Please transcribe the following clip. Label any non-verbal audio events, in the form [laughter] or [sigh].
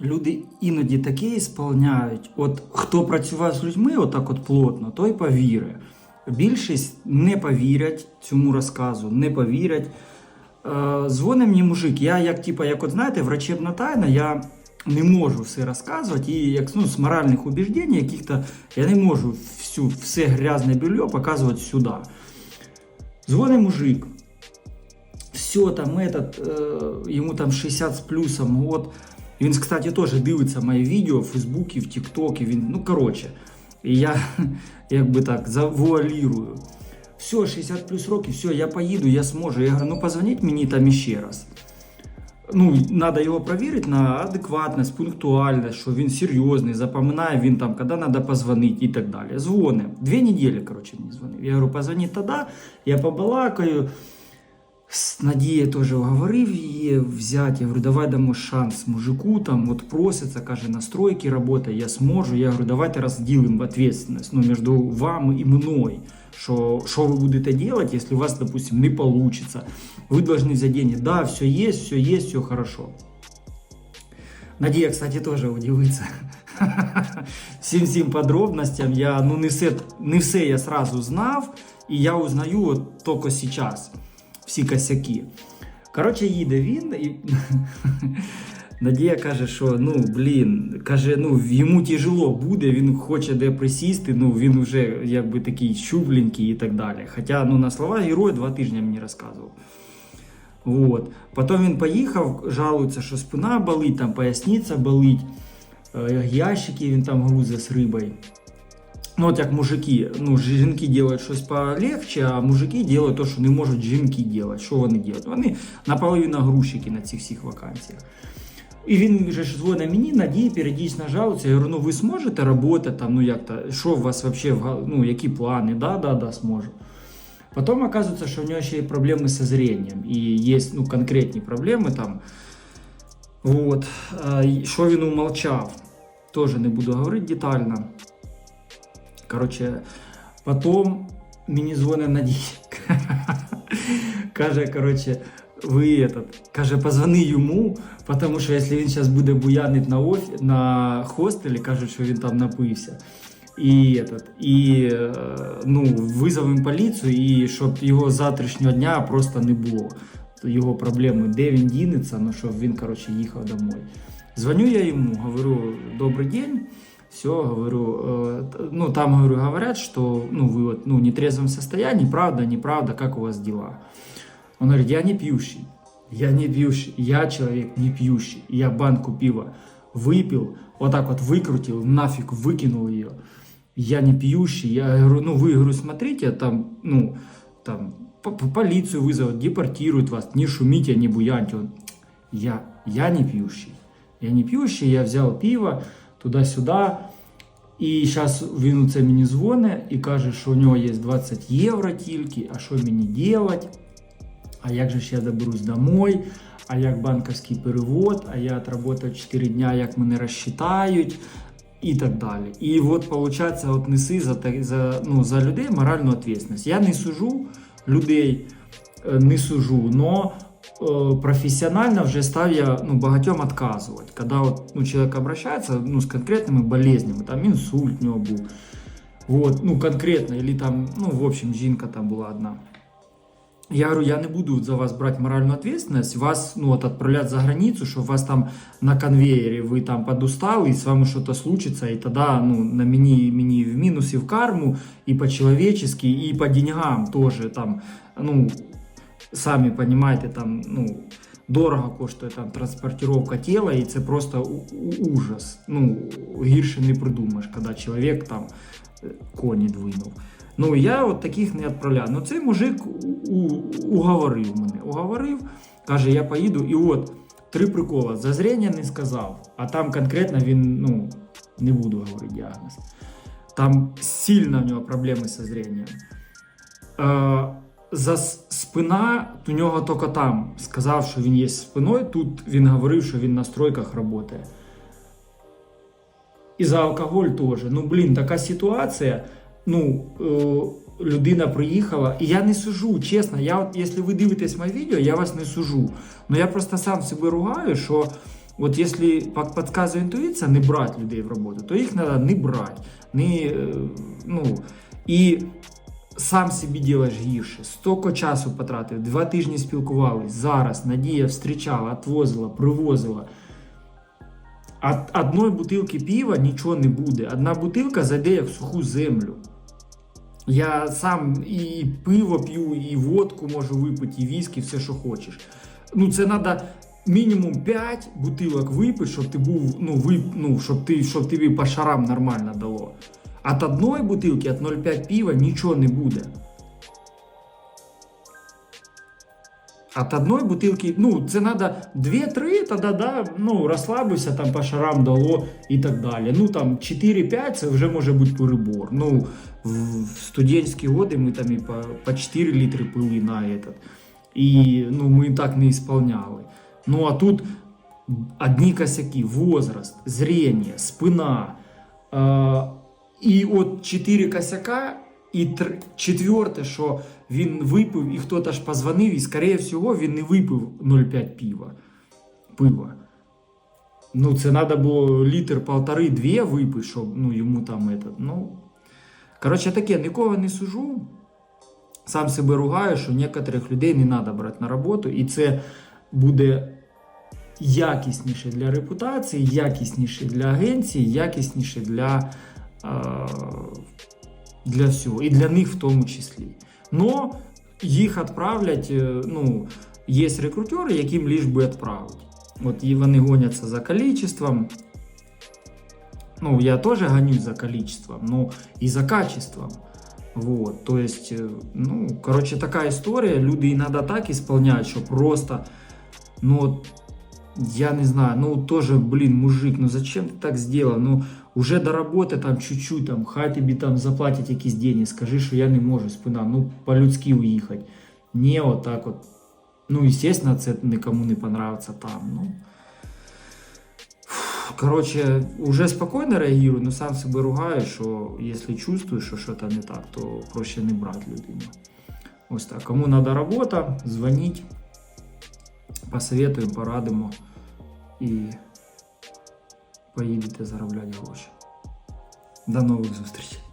люди іноді таке сповняють. От хто працював з людьми отак от плотно, той повірить. Більшість не повірять цьому розказу, не повірять. Е, дзвонить мені мужик. Я, як типа, як от знаєте, врачебна тайна, я не можу все розказувати. І як ну, з моральних убіждень, яких-то я не можу всю, все грязне белье показувати сюди. Дзвонить мужик. Все, там этот, е, йому там 60 з плюсом год. І Він, кстати, теж дивиться мої відео в Фейсбуці, в Тіктокі. Він, ну, коротше, і я [laughs] як би так завуалірую. Все, 60 плюс років, все, я поїду, я зможу. Я говорю, ну позвоніть мені там іще раз. Ну, треба його перевірити на адекватність, пунктуальність, що він серйозний, запам'ятає він там, коли треба позвонити і так далі. Дзвони. Дві неділі, коротше, мені дзвонив. Я говорю, позвоніть тоді, я побалакаю. С Надія теж уговорив її взяти. Я говорю, давай дамо шанс мужику, там от проситься, каже, настройки робота, я зможу. Я говорю, давайте розділимо відповідальність ну, між вами і мною. Що, що ви будете делать, если у вас, допустим, не получится. Вы должны взять деньги. Да, все есть, все есть, все хорошо. Надія, кстати, тоже удивиться. [laughs] Всім всім подробностям. Я ну не все, не все я сразу знав, і я узнаю от тільки зараз Всі косяки. Коротше, їде він і. [laughs] Надія каже, що ну блін, каже, ну йому тяжело буде, він хоче де присісти, ну він вже якби такий щупленький і так далі. Хоча ну на слова герой два тижні мені розказував. Вот. Потім він поїхав, жалується, що спина болить, там поясниця болить, е, ящики він там грузить з рибою. Ну, от як мужики, ну, жінки роблять щось полегче, а мужики роблять те, що не можуть жінки робити. Що вони роблять? Вони наполовину грузчики на цих всіх вакансіях. І він вже ж дзвонить мені, надії, періодично жалується. Я говорю, ну ви зможете працювати там, ну як то, що у вас взагалі, ну які плани? Да, да, да, зможу. Потом оказывается, что у него еще и проблемы со зрением. И есть ну, конкретные проблемы там. Вот. А, і Що він умолчав, тоже не буду говорити детально. Короче, потом мені дзвонить Надія. Каже, короче, ви этот, каже, позвони йому, тому що якщо він зараз буде буянити на офі, на хостелі, кажуть, що він там напився. І, этот, і е, ну, визовемо поліцію, і щоб його завтрашнього дня просто не було. Його проблеми, де він дінеться, ну щоб він коротше, їхав домой. Дзвоню я йому, говорю, добрий день. Все, говорю, э, ну там говорю, говорят, что ну вы вот ну в нетрезвом состоянии, правда, неправда, как у вас дела? Он говорит, я не пьющий, я не пьющий, я человек не пьющий, я банку пива выпил, вот так вот выкрутил, нафиг выкинул ее. Я не пьющий, я говорю, ну вы, говорю, смотрите, там, ну, там, по- по- полицию вызовут, депортируют вас, не шумите, не буяньте. Он, я, я не пьющий, я не пьющий, я взял пиво, туди-сюди. І зараз він це мені дзвонить і каже, що у нього є 20 євро тільки, а що мені робити? А як же ж я доберусь домой? А як банківський перевод, а я отработав 4 дня, як мене розчитають, і так далі. І от, виходить, от неси за, за, ну, за людей моральну відповідальність. Я не сужу людей, е, не сужу, э, профессионально вже став я ну, багатьом отказывать. Когда вот, ну, человек обращается ну, с конкретными болезнями, там інсульт у нього був, вот, ну, конкретно, или там, ну, в общем, жінка там була одна. Я говорю, я не буду за вас брать моральную ответственность, вас ну, вот, отправлять за границу, что вас там на конвейере вы там подустали, и с вами что-то случится, и тогда ну, на мені, мені в минус и в карму, и по-человечески, и по деньгам тоже там, ну, самі розумієте, там, ну, дорого коштує там транспортировка тіла, і це просто ужас. Ну, гірше не придумаєш, коли чоловік там е, коні двинув. Ну, я от таких не відправляю. Ну, цей мужик уговорив мене. Уговорив, каже, я поїду, і от три прикола. За зрення не сказав, а там конкретно він, ну, не буду говорити діагноз. Там сильно в нього проблеми зі зренням. За спина у нього тільки там сказав, що він є спиною. Тут він говорив, що він на стройках працює. І за алкоголь теж. Ну, блін, така ситуація. Ну, е, людина приїхала, і я не сужу, чесно. Я, от, якщо ви дивитесь моє відео, я вас не сужу. Ну я просто сам себе ругаю, що От якщо підказує інтуїція не брати людей в роботу, то їх треба не брати. Не, е, ну, і сам собі робиш гірше. Стільки часу потратив, два тижні спілкувались. Зараз Надія встрічала, отвозила, привозила. От одної бутилки пива нічого не буде. Одна бутилка зайде в суху землю. Я сам і пиво п'ю, і водку можу випити, і віскі, все, що хочеш. Ну, це треба мінімум 5 бутилок випити, щоб ти був, ну, вип, ну, щоб, ти, щоб тобі по шарам нормально дало. От одної бутилки, от 0,5 пива нічого не буде. От одной бутылки, ну, це надо 2-3, тогда, да, ну, розслабився, там по шарам дало і так далі. Ну, там 4-5 це вже може бути перебор. Ну, в студентські годи ми там і по, по 4 літри пили на этот. І ну, ми так не ісполняли. Ну, а тут одні косяки, возраст, зрение, спина. Е, і от 4 косяка, і тр... четверте, що він випив, і хтось аж позвонив, і, скоріше всього, він не випив 0,5 пива. Пива. Ну, це треба було літр полтори-дві випити, щоб ну, йому там этот, ну. Коротше, таке, нікого не сужу. Сам себе ругаю, що некоторих людей не треба брати на роботу, і це буде якісніше для репутації, якісніше для агенції, якісніше для, для всього. І для них в тому числі. Но їх відправлять, е, ну, є рекрутери, яким лиш би відправити. От і вони гоняться за количеством. Ну, я тоже гонюсь за количеством, но и за качеством. Вот, то есть, э, ну, короче, такая история. Люди иногда так исполняют, что просто, ну, я не знаю, ну, тоже, блин, мужик, ну зачем ты так сделал? Ну, уже до роботи там чуть-чуть, там, хай тобі там заплатять якісь деньги, скажи, що я не можу, спина, ну, по-людськи уїхати. Не отак от. Ну, естественно, це нікому не понравится там, ну. Короче, уже спокойно реагирую, но сам себе ругаю, що якщо чувствую, щось не так, то проще не брати людину. Ось так. Кому треба робота, дзвоніть, посоветуємо, порадимо і поїдете заробляти гроші. До нових зустрічей.